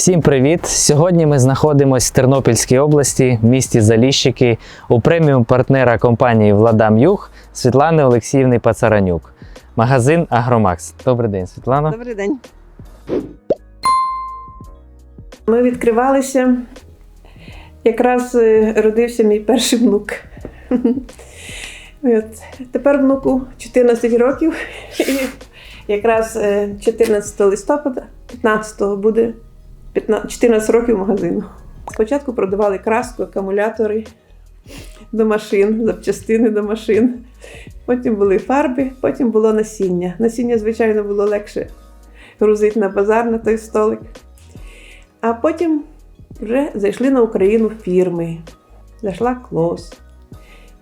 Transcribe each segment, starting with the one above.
Всім привіт! Сьогодні ми знаходимося в Тернопільській області, в місті Заліщики, у преміум партнера компанії Владам Юг Світлани Олексіївни Пацаранюк. Магазин Агромакс. Добрий день, Світлана. Добрий день. Ми відкривалися. Якраз е, родився мій перший внук. От. Тепер внуку 14 років. І якраз е, 14 листопада, 15-го буде 15 14 років магазину. Спочатку продавали краску, акумулятори до машин, запчастини до машин. Потім були фарби, потім було насіння. Насіння, звичайно, було легше грузити на базар на той столик. А потім вже зайшли на Україну фірми. Зайшла клос.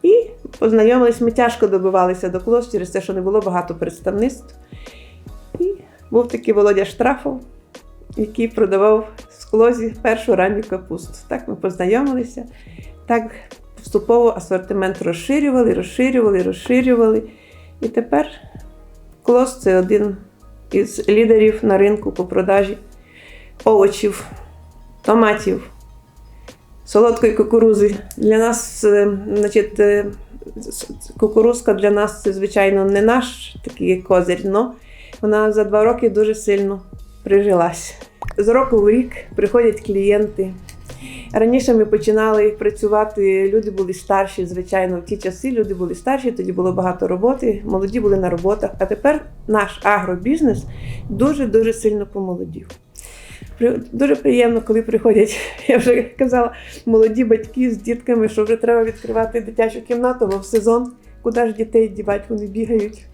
І познайомились, ми тяжко добивалися до клос через те, що не було багато представництв. І був такий Володя Штрафов, який продавав з клозі першу ранню капусту. Так ми познайомилися. Так поступово асортимент розширювали, розширювали, розширювали. І тепер клос це один із лідерів на ринку по продажі овочів, томатів, солодкої кукурузи. Для нас, е, значить, е, кукурузка для нас звичайно, не наш такий козир, але вона за два роки дуже сильно прижилась. З року в рік приходять клієнти. Раніше ми починали працювати, люди були старші, звичайно, в ті часи люди були старші, тоді було багато роботи, молоді були на роботах. А тепер наш агробізнес дуже-дуже сильно помолодів. Дуже приємно, коли приходять, я вже казала, молоді батьки з дітками, що вже треба відкривати дитячу кімнату, бо в сезон, куди ж дітей дівати, вони бігають.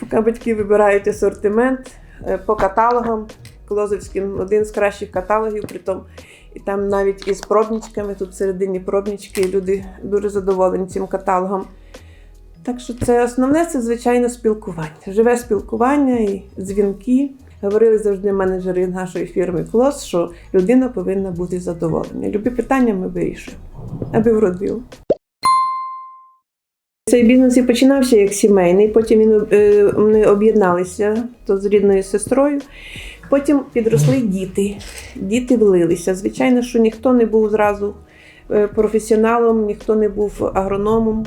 Поки батьки вибирають асортимент по каталогам, Клозовським один з кращих каталогів, притом і там навіть із пробничками, тут всередині пробнички, люди дуже задоволені цим каталогом. Так що це основне це, звичайно, спілкування. Живе спілкування і дзвінки. Говорили завжди менеджери нашої фірми Клос, що людина повинна бути задоволена. Любі питання ми вирішуємо, аби вродило. Цей бізнес і починався як сімейний, потім він, вони ми об'єдналися з рідною сестрою. Потім підросли діти. Діти влилися. Звичайно, що ніхто не був зразу е, професіоналом, ніхто не був агрономом.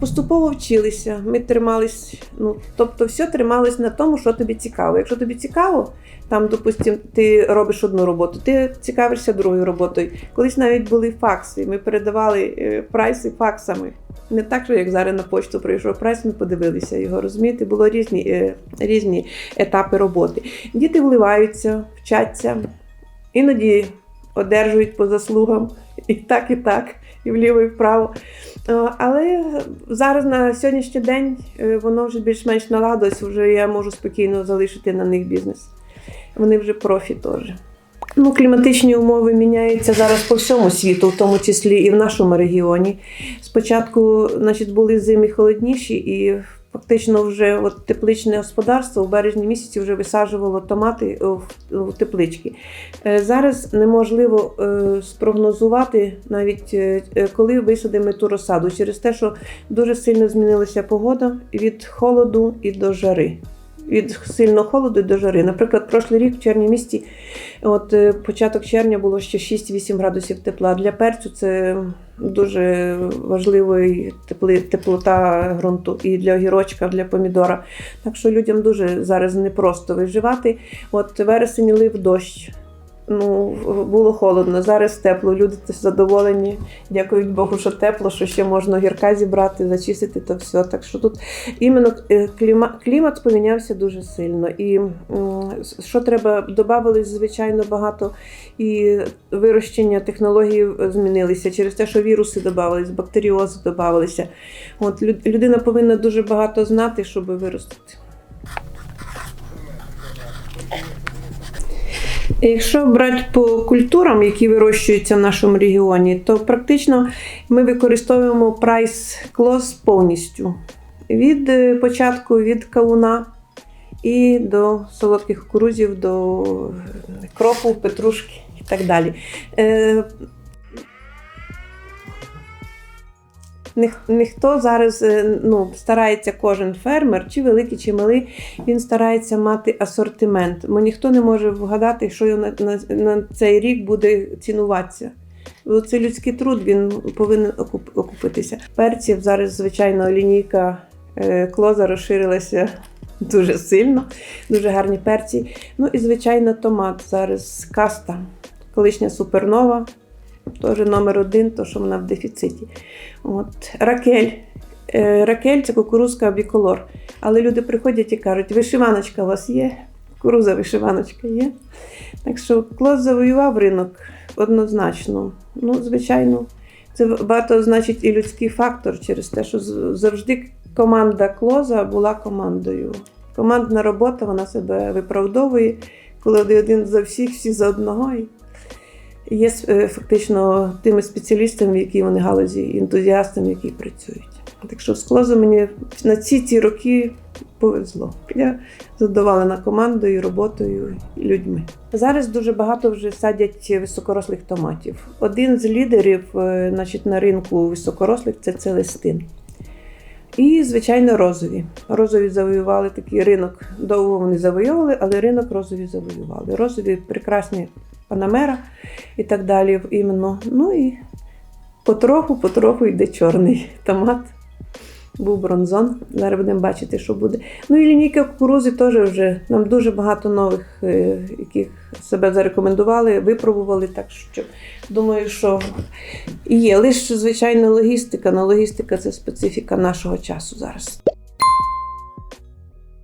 Поступово вчилися. Ми тримались, ну тобто, все трималось на тому, що тобі цікаво. Якщо тобі цікаво, там, допустим, ти робиш одну роботу, ти цікавишся другою роботою. Колись навіть були факси. Ми передавали е, прайси факсами. Не так, що як зараз на почту прийшов прайс, ми подивилися його. Розумієте, було різні, е, різні етапи роботи. Діти вливаються, вчаться, іноді одержують по заслугам і так, і так, і вліво, і вправо. Але зараз на сьогоднішній день е, воно вже більш-менш наладилось, вже я можу спокійно залишити на них бізнес. Вони вже профі теж. Ну, кліматичні умови міняються зараз по всьому світу, в тому числі і в нашому регіоні. Спочатку, значить, були зими холодніші, і фактично вже от тепличне господарство в березні місяці вже висаджувало томати в, в теплички. Е, Зараз неможливо е, спрогнозувати навіть е, е, коли висадимо ту розсаду, через те, що дуже сильно змінилася погода від холоду і до жари. Від сильного холоду до жари. Наприклад, прошлий рік в червні місті, от е, початок червня було ще 6-8 градусів тепла. Для перцю це дуже важливий теплота ґрунту і для огірочка, для помідора. Так що людям дуже зараз непросто виживати. От вересень лив дощ. Ну, було холодно, зараз тепло. Люди задоволені. Дякують Богу, що тепло, що ще можна гірка зібрати, зачистити то все. Так що тут іменно е, кліма, клімат помінявся дуже сильно. І що треба, додавалось, звичайно, багато і вирощення технологій змінилися через те, що віруси додавались, бактеріози додавалися. От лю- людина повинна дуже багато знати, щоб виростити. Якщо брати по культурам, які вирощуються в нашому регіоні, то практично ми використовуємо прайс клос повністю. Від е, початку від кавуна і до солодких кукурузів, до е, кропу, петрушки і так далі. Ніх- ніхто зараз е, ну, старається кожен фермер, чи великий, чи малий, він старається мати асортимент, бо ніхто не може вгадати, що на, на, на цей рік буде цінуватися. Бо Це людський труд, він повинен окуп- окупитися. Перців зараз, звичайно, лінійка е, клоза розширилася дуже сильно, дуже гарні перці. Ну і, звичайно, томат зараз каста, колишня супернова, теж номер один, то що вона в дефіциті. От. Ракель. Е, Ракель це кукурузка біколор. Але люди приходять і кажуть, вишиваночка у вас є? Кукуруза вишиваночка є. Так що клос завоював ринок однозначно. Ну, звичайно, це багато значить і людський фактор через те, що завжди команда клоза була командою. Командна робота вона себе виправдовує, коли один за всіх, всі за одного. Є е, фактично тими спеціалістами, в якій вони галузі, ентузіастами, які працюють. Так що з клозом мені на ці ці роки повезло. Я задоволена командою, роботою і людьми. Зараз дуже багато вже садять високорослих томатів. Один з лідерів е, значить, на ринку високорослих це целестин. І, звичайно, розові. Розові завоювали такий ринок. Довго вони завоювали, але ринок розові завоювали. Розові прекрасні панамера і так далі. Іменно. Ну і потроху, потроху йде чорний томат. Був бронзон. Зараз будемо бачити, що буде. Ну і лінійка кукурузи теж вже нам дуже багато нових, е, яких себе зарекомендували, випробували. Так що думаю, що і є. Лише, звичайно, логістика. Но логістика це специфіка нашого часу зараз.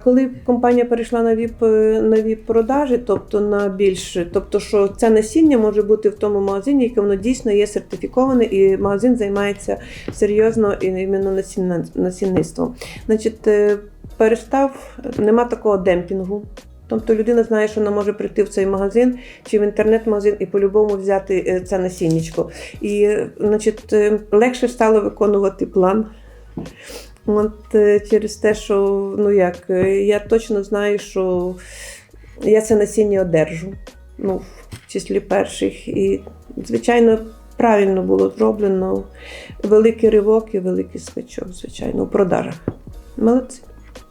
Коли компанія перейшла на ВІП, е, на продажі, тобто на більше, тобто, що це насіння може бути в тому магазині, яке воно дійсно є сертифіковане, і магазин займається серйозно іменно насінна- насінництвом. Значить, е, перестав, нема такого демпінгу. Тобто людина знає, що вона може прийти в цей магазин чи в інтернет-магазин і по-любому взяти е, це насіннячко. І значить, легше стало виконувати план. От е, через те, що ну як, е, я точно знаю, що я це насіння одержу. Ну, в числі перших. І, звичайно, правильно було зроблено. Великий ривок і великий скачок, звичайно, у продажах. Молодці.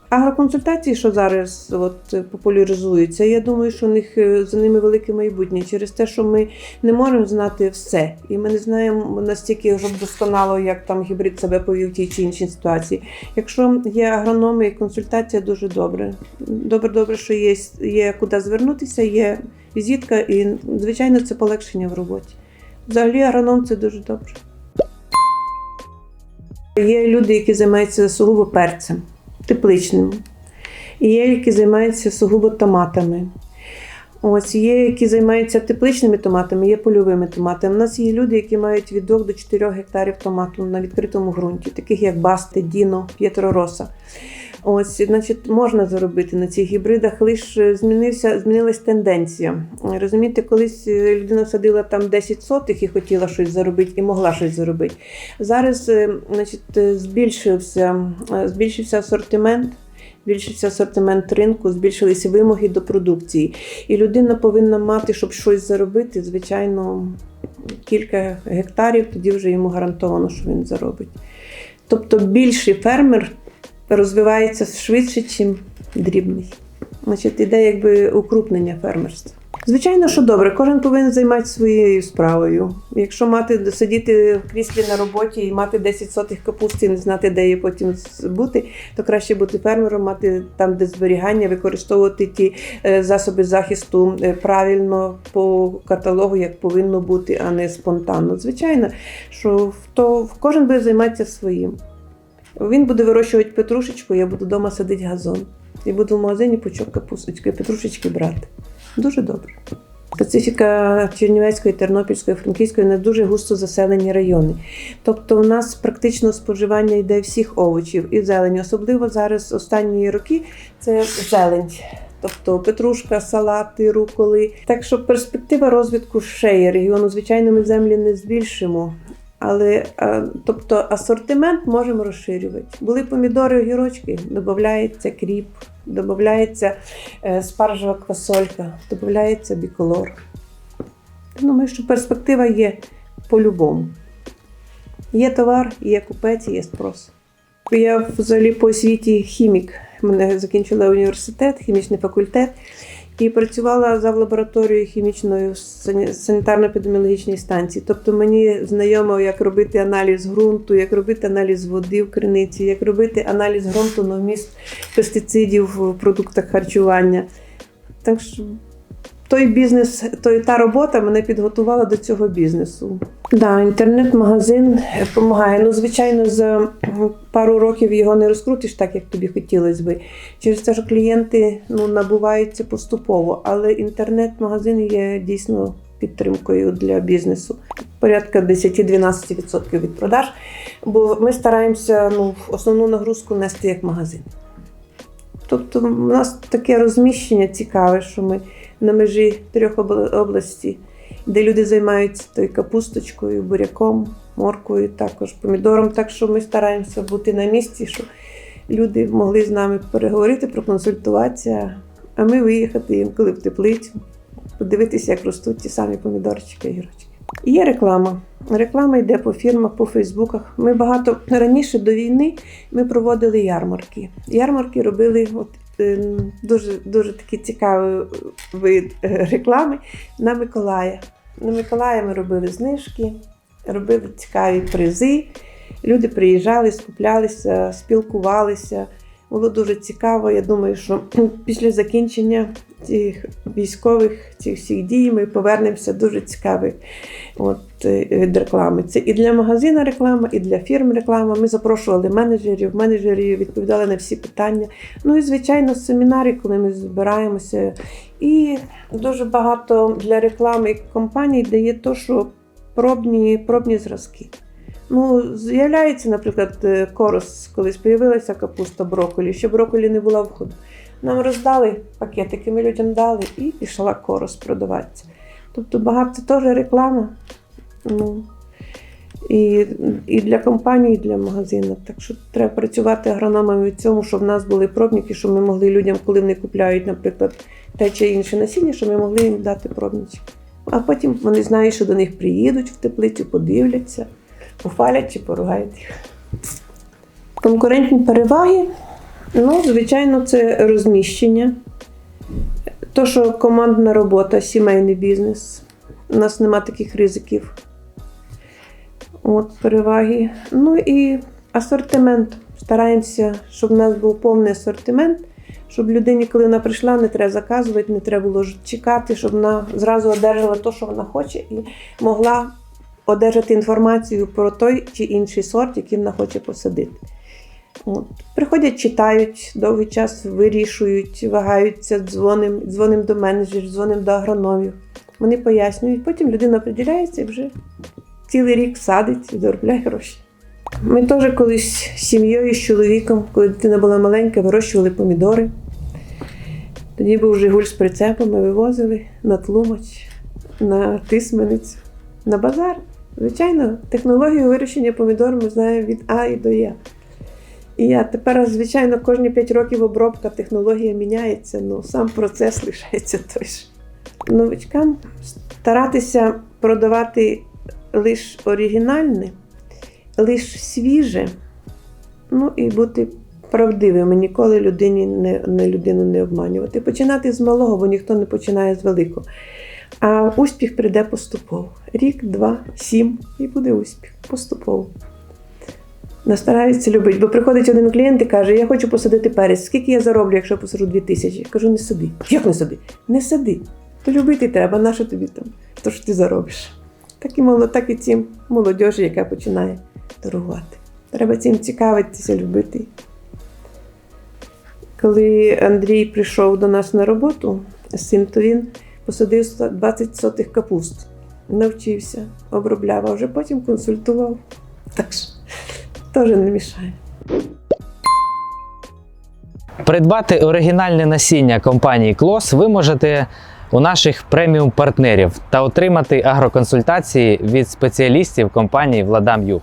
Агроконсультації, що зараз от, популяризуються, я думаю, що у них е, за ними велике майбутнє через те, що ми не можемо знати все. І ми не знаємо настільки щоб досконало, як там гібрид себе повів в тій чи іншій ситуації. Якщо є агрономи і консультація, дуже добре. Добре, добре, що є, є куди звернутися, є візитка, і звичайно це полегшення в роботі. Взагалі, агроном це дуже добре. Є люди, які займаються сугубо перцем, тепличним. І є, які займаються сугубо томатами. Ось є, які займаються тепличними томатами, є польовими томатами. У нас є люди, які мають від 2 до 4 гектарів томату на відкритому ґрунті, таких як Басти, Діно, П'єтророса. Ось, значить, можна заробити на цих гібридах, лише змінився, змінилась тенденція. Розумієте, колись е, людина садила там 10 сотих і хотіла щось заробити, і могла щось заробити. Зараз е, значить, е, збільшився, збільшився асортимент. Збільшився асортимент ринку, збільшилися вимоги до продукції. І людина повинна мати, щоб щось заробити, звичайно, кілька гектарів, тоді вже йому гарантовано, що він заробить. Тобто більший фермер розвивається швидше, ніж дрібний. Значить, іде якби укрупнення фермерства. Звичайно, що добре, кожен повинен займатися своєю справою. Якщо мати сидіти в кріслі на роботі і мати 10 сотих капусти, і не знати, де її потім бути, то краще бути фермером, мати там, де зберігання, використовувати ті е, засоби захисту е, правильно по каталогу, як повинно бути, а не спонтанно. Звичайно, що то кожен буде займатися своїм. Він буде вирощувати петрушечку, я буду вдома садити газон. І буду в магазині пучок капусточки, петрушечки брати. Дуже добре. Специфіка Чернівецької, Тернопільської, Франківської не дуже густо заселені райони. Тобто, у нас практично споживання йде всіх овочів і зелені. Особливо зараз останні роки це зелень. Тобто петрушка, салати, руколи. Так що перспектива розвитку ще є регіону. Звичайно, ми землі не збільшимо. Але е, тобто асортимент можемо розширювати. Були помідори, огірочки, додається кріп, додається е, спаржева квасолька, додається біколор. Думаю, що перспектива є по-любому. Є товар, є купець, є спрос. Я взагалі по освіті хімік. Мене закінчила університет, хімічний факультет, і працювала за лабораторією хімічної санітарно-епідеміологічній станції. Тобто мені знайомо, як робити аналіз ґрунту, як робити аналіз води в криниці, як робити аналіз ґрунту на вміст пестицидів в продуктах харчування. Так що той бізнес, той та робота мене підготувала до цього бізнесу. Да, інтернет-магазин допомагає. Ну, звичайно, за пару років його не розкрутиш так, як тобі хотілося би. Через те, що клієнти ну, набуваються поступово, але інтернет-магазин є дійсно підтримкою для бізнесу. Порядка 10-12% від продаж. Бо ми стараємося ну, основну нагрузку нести як магазин. Тобто, у нас таке розміщення цікаве, що ми на межі трьох обла- областей, де люди займаються тою капусточкою, буряком, морквою, також помідором. Так що ми стараємося бути на місці, щоб люди могли з нами переговорити, проконсультуватися, а ми виїхати інколи в теплицю, подивитися, як ростуть ті самі помідорчики і гірочки. Є реклама. Реклама йде по фірмах, по Фейсбуках. Ми багато раніше до війни ми проводили ярмарки. Ярмарки робили от, дуже, дуже такий цікавий вид е, реклами на Миколая. На Миколая ми робили знижки, робили цікаві призи. Люди приїжджали, скуплялися, спілкувалися. Було дуже цікаво. Я думаю, що після закінчення цих військових цих всіх дій ми повернемося дуже цікавих от, е, від реклами. Це і для магазину реклама, і для фірм реклама. Ми запрошували менеджерів, менеджери відповідали на всі питання. Ну і звичайно, семінари, коли ми збираємося. І дуже багато для реклами компаній дає то, що пробні, пробні зразки. Ну, з'являється, наприклад, е, корос, колись появилася капуста брокколі, ще брокколі не була в ходу. Нам роздали пакетики, ми людям дали і пішла корос продаватися. Тобто багато це теж реклама. Ну, і, і для компаній, і для магазину. Так що треба працювати агрономами в цьому, щоб в нас були пробники, щоб ми могли людям, коли вони купляють, наприклад, те чи інше насіння, щоб ми могли їм дати пробнички. А потім вони знають, що до них приїдуть в теплицю, подивляться, пофалять чи поругають їх. Конкурентні переваги, ну, звичайно, це розміщення. То, що командна робота, сімейний бізнес. У нас нема таких ризиків. От переваги. Ну і асортимент. Стараємося, щоб у нас був повний асортимент, щоб людині, коли вона прийшла, не треба заказувати, не треба було чекати, щоб вона зразу одержала те, що вона хоче, і могла одержати інформацію про той чи інший сорт, який вона хоче посадити. От. Приходять, читають, довгий час вирішують, вагаються, дзвоним, дзвоним до менеджерів, дзвоним до агрономів. Вони пояснюють, потім людина приділяється і вже цілий рік садить і заробляє гроші. Ми теж колись з сім'єю, з чоловіком, коли дитина була маленька, вирощували помідори. Тоді був Жигуль з прицепами, вивозили на тлумач, на тисменицю, на базар. Звичайно, технологію вирощення помідор ми знаємо від А і до Я. І я тепер, звичайно, кожні 5 років обробка технологія міняється, але сам процес лишається той ж. Новичкам старатися продавати лише оригінальне, лише свіже, ну і бути правдивими, ніколи людині не, не людину не обманювати. Починати з малого, бо ніхто не починає з великого. А успіх прийде поступово. Рік, два, сім, і буде успіх. Поступово. Настараються любити, бо приходить один клієнт і каже: Я хочу посадити перець. Скільки я зароблю, якщо я посаджу дві тисячі? Кажу, не сади. Як не сади? Не сади. То любити треба, на тобі там? То що ти заробиш? Так і, так і цим молодіжі, яка починає торгувати. Треба цим цікавитися, любити. Коли Андрій прийшов до нас на роботу, син, то він посадив 20 сотих капуст, навчився, обробляв, а вже потім консультував. Так що теж не мішає. Придбати оригінальне насіння компанії Клос ви можете у наших преміум партнерів та отримати агроконсультації від спеціалістів компанії Владам Юг.